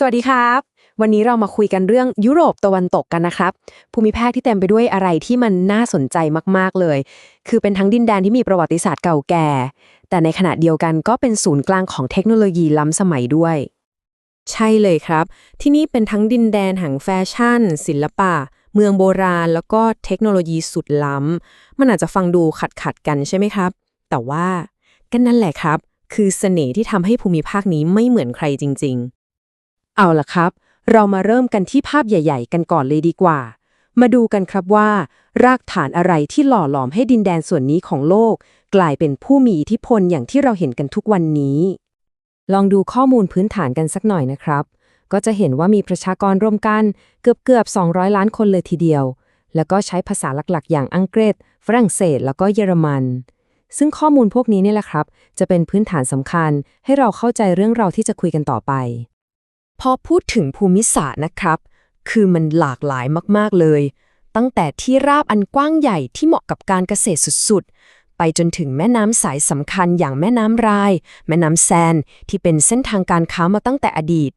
สวัสดีครับ วันนี้เรามาคุยกันเรื่องยุโรปตะวันตกกันนะครับ ภูมิภาคที่เต็มไปด้วยอะไรที่มันน่าสนใจมากๆเลย คือเป็นทั้งดินแดนที่มีประวัติศาสตร์เก่าแก่ แต่ในขณะเดียวกันก็เป็นศูนย์กลางของเทคโนโลยีล้ำสมัยด้วย ใช่เลยครับ ที่นี่เป็นทั้งดินแดนแห่งแฟชั่น ศิลปะ เมืองโบราณ แล้วก็เทคโนโลยีสุดล้ำมันอาจจะฟังดูขัดขัดกันใช่ไหมครับ แต่ว่าก็นั่นแหละครับ คือเสน่ห์ที่ทำให้ภูมิภาคนี้ไม่เหมือนใครจริง เอาล่ะครับ เรามาเริ่มกันที่ภาพใหญ่ ๆ กันก่อนเลยดีกว่า มาดูกันครับว่า รากฐานอะไรที่หล่อหลอมให้ดินแดนส่วนนี้ของโลก กลายเป็นผู้มีอิทธิพลอย่างที่เราเห็นกันทุกวันนี้ ลองดูข้อมูลพื้นฐานกันสักหน่อยนะครับ ก็จะเห็นว่ามีประชากรรวมกันเกือบเกือบ200 ล้านคนเลยทีเดียว แล้วก็ใช้ภาษาหลักๆ อย่างอังกฤษ ฝรั่งเศส แล้วก็เยอรมันซึ่งข้อมูลพวกนี้นี่แหละครับ จะเป็นพื้นฐานสำคัญให้เราเข้าใจเรื่องเราที่จะคุยกันต่อไป พอพูดถึงภูมิศาสตร์นะครับ คือมันหลากหลายมากๆเลย ตั้งแต่ที่ราบอันกว้างใหญ่ที่เหมาะกับการเกษตรสุดๆ ไปจนถึงแม่น้ำสายสำคัญอย่างแม่น้ำราย แม่น้ำแซน ที่เป็นเส้นทางการค้ามาตั้งแต่อดีต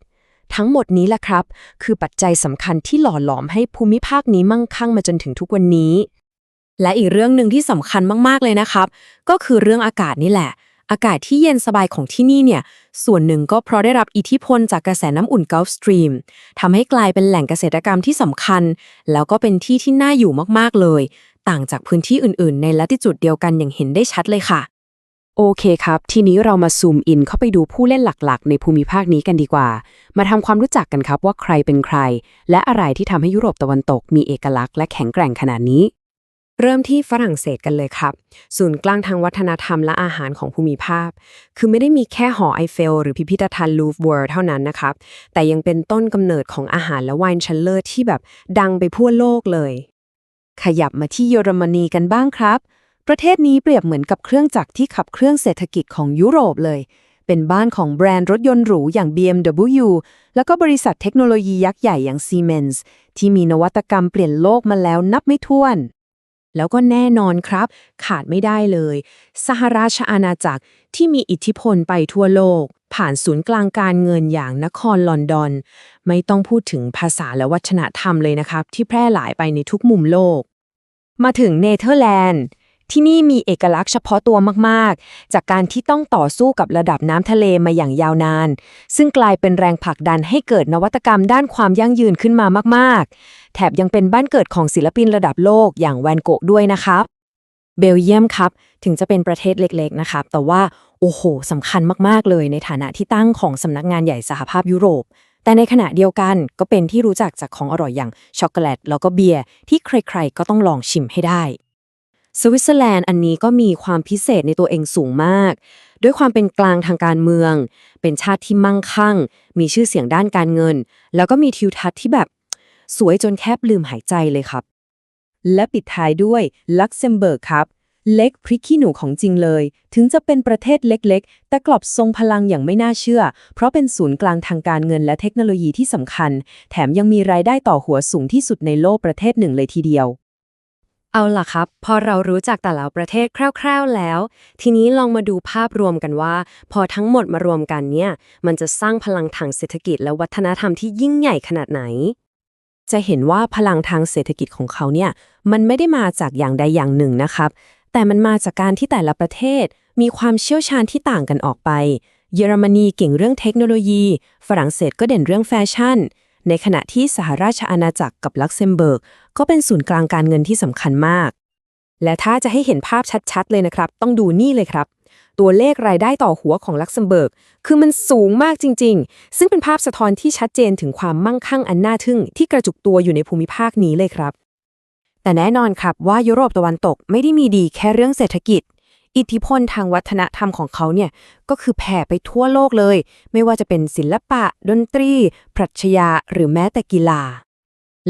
ทั้งหมดนี้แหละครับ คือปัจจัยสำคัญที่หล่อหลอมให้ภูมิภาคนี้มั่งคั่งมาจนถึงทุกวันนี้ และอีกเรื่องหนึ่งที่สำคัญมากๆเลยนะครับ ก็คือเรื่องอากาศนี่แหละ อากาศที่เย็นสบายของที่นี่เนี่ย ส่วนหนึ่งก็เพราะได้รับอิทธิพลจากกระแสน้ำอุ่น Gulf Stream ทำให้กลายเป็นแหล่งเกษตรกรรมที่สำคัญ แล้วก็เป็นที่ที่น่าอยู่มากๆเลย ต่างจากพื้นที่อื่นๆ ในลัติจุดเดียวกันอย่างเห็นได้ชัดเลยค่ะ โอเคครับ ทีนี้เรามาซูมอินเข้าไปดูผู้เล่นหลักๆ ในภูมิภาคนี้กันดีกว่า มาทำความรู้จักกันครับว่าใครเป็นใคร และอะไรที่ทำให้ยุโรปตะวันตกมีเอกลักษณ์และแข็งแกร่งขนาดนี้ เริ่มที่ฝรั่งเศสกันเลยครับ ศูนย์กลางทางวัฒนธรรมและอาหารของภูมิภาค คือไม่ได้มีแค่หอไอเฟล หรือพิพิธภัณฑ์ลูฟเวิร์เท่านั้นนะครับ แต่ยังเป็นต้นกำเนิดของอาหารและไวน์ชั้นเลอร์ที่แบบดังไปทั่วโลกเลย ขยับมาที่เยอรมนีกันบ้างครับ ประเทศนี้เปรียบเหมือนกับเครื่องจักรที่ขับเครื่องเศรษฐกิจของยุโรปเลยเป็นบ้านของแบรนด์รถยนต์หรูอย่าง BMW แล้วก็บริษัทเทคโนโลยียักษ์ใหญ่อย่าง Siemens ที่มีนวัตกรรมเปลี่ยนโลกมาแล้วนับไม่ถ้วน แล้วก็แน่นอนครับ ขาดไม่ได้เลย สหราชอาณาจักรที่มีอิทธิพลไปทั่วโลก ผ่านศูนย์กลางการเงินอย่างนครลอนดอน ไม่ต้องพูดถึงภาษาและวัฒนธรรมเลยนะครับ ที่แพร่หลายไปในทุกมุมโลก มาถึงเนเธอร์แลนด์ ที่นี่มีเอกลักษณ์เฉพาะตัวมากๆ จากการที่ต้องต่อสู้กับระดับน้ำทะเลมาอย่างยาวนาน ซึ่งกลายเป็นแรงผลักดันให้เกิดนวัตกรรมด้านความยั่งยืนขึ้นมามากๆ แถบยังเป็นบ้านเกิดของศิลปินระดับโลกอย่างแวนโกะด้วยนะครับเบลเยียมครับ ถึงจะเป็นประเทศเล็กๆนะครับ แต่ว่า โอ้โหสำคัญมากๆเลยในฐานะที่ตั้งของสำนักงานใหญ่สหภาพยุโรป แต่ในขณะเดียวกันก็เป็นที่รู้จักจากของอร่อยอย่างช็อกโกแลตแล้วก็เบียร์ที่ใครๆก็ต้องลองชิมให้ได้ สวิตเซอร์แลนด์อันนี้ก็มีความพิเศษในตัวเองสูงมาก ด้วยความเป็นกลางทางการเมือง เป็นชาติที่มั่งคั่ง มีชื่อเสียงด้านการเงิน แล้วก็มีทิวทัศน์ที่แบบ สวยจนแคบลืมหายใจเลยครับ และปิดท้ายด้วยลักเซมเบิร์กครับ เล็กพริกขี้หนูของจริงเลย ถึงจะเป็นประเทศเล็กๆ แต่กลับทรงพลังอย่างไม่น่าเชื่อ เพราะเป็นศูนย์กลางทางการเงินและเทคโนโลยีที่สำคัญ แถมยังมีรายได้ต่อหัวสูงที่สุดในโลกประเทศหนึ่งเลยทีเดียว เอาล่ะครับ พอเรารู้จักแต่ละประเทศคร่าวๆแล้ว ทีนี้ลองมาดูภาพรวมกันว่า พอทั้งหมดมารวมกันเนี่ย มันจะสร้างพลังทางเศรษฐกิจและวัฒนธรรมที่ยิ่งใหญ่ขนาดไหน จะเห็นว่าพลังทางเศรษฐกิจของเขาเนี่ย มันไม่ได้มาจากอย่างใดอย่างหนึ่งนะครับ แต่มันมาจากการที่แต่ละประเทศ มีความเชี่ยวชาญที่ต่างกันออกไป เยอรมนีเก่งเรื่องเทคโนโลยี ฝรั่งเศสก็เด่นเรื่องแฟชั่น ในขณะที่สหราชอาณาจักรกับลักเซมเบิร์ก ก็เป็นศูนย์กลางการเงินที่สำคัญมาก และถ้าจะให้เห็นภาพชัดๆ เลยนะครับ ต้องดูนี่เลยครับ ตัวเลขรายได้ต่อหัวของลักเซมเบิร์ก คือมันสูงมากจริง ๆ ซึ่งเป็นภาพสะท้อนที่ชัดเจนถึงความมั่งคั่งอันน่าทึ่ง ที่กระจุกตัวอยู่ในภูมิภาคนี้เลยครับ แต่แน่นอนครับว่ายุโรปตะวันตกไม่ได้มีดีแค่เรื่องเศรษฐกิจ อิทธิพลทางวัฒนธรรมของเขาเนี่ยก็คือแผ่ไปทั่วโลกเลย ไม่ว่าจะเป็นศิลปะ ดนตรี ปรัชญาหรือแม้แต่กีฬา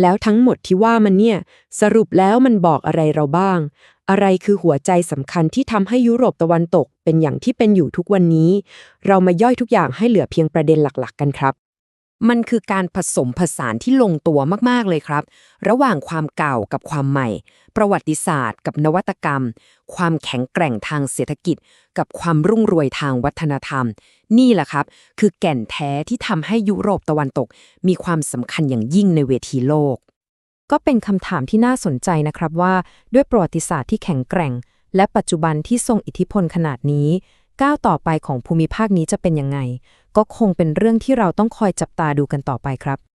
แล้วทั้งหมดที่ว่ามันเนี่ย สรุปแล้วมันบอกอะไรเราบ้าง อะไรคือหัวใจสำคัญที่ทำให้ยุโรปตะวันตกเป็นอย่างที่เป็นอยู่ทุกวันนี้ เรามาย่อยทุกอย่างให้เหลือเพียงประเด็นหลัก ๆ กันครับ มันคือการผสมผสานที่ลงตัวมากๆเลยครับ ระหว่างความเก่ากับความใหม่ ประวัติศาสตร์ กับนวัตกรรม ความแข็งแกร่งทางเศรษฐกิจ กับความรุ่งรวยทางวัฒนธรรม นี่แหละครับ คือแก่นแท้ที่ทำให้ยุโรปตะวันตก มีความสำคัญอย่างยิ่งในเวทีโลก ก็เป็นคำถามที่น่าสนใจนะครับว่า ด้วยประวัติศาสตร์ที่แข็งแกร่ง และปัจจุบันที่ทรงอิทธิพลขนาดนี้ก้าวต่อไปของภูมิภาคนี้จะเป็นยังไง ก็คงเป็นเรื่องที่เราต้องคอยจับตาดูกันต่อไปครับ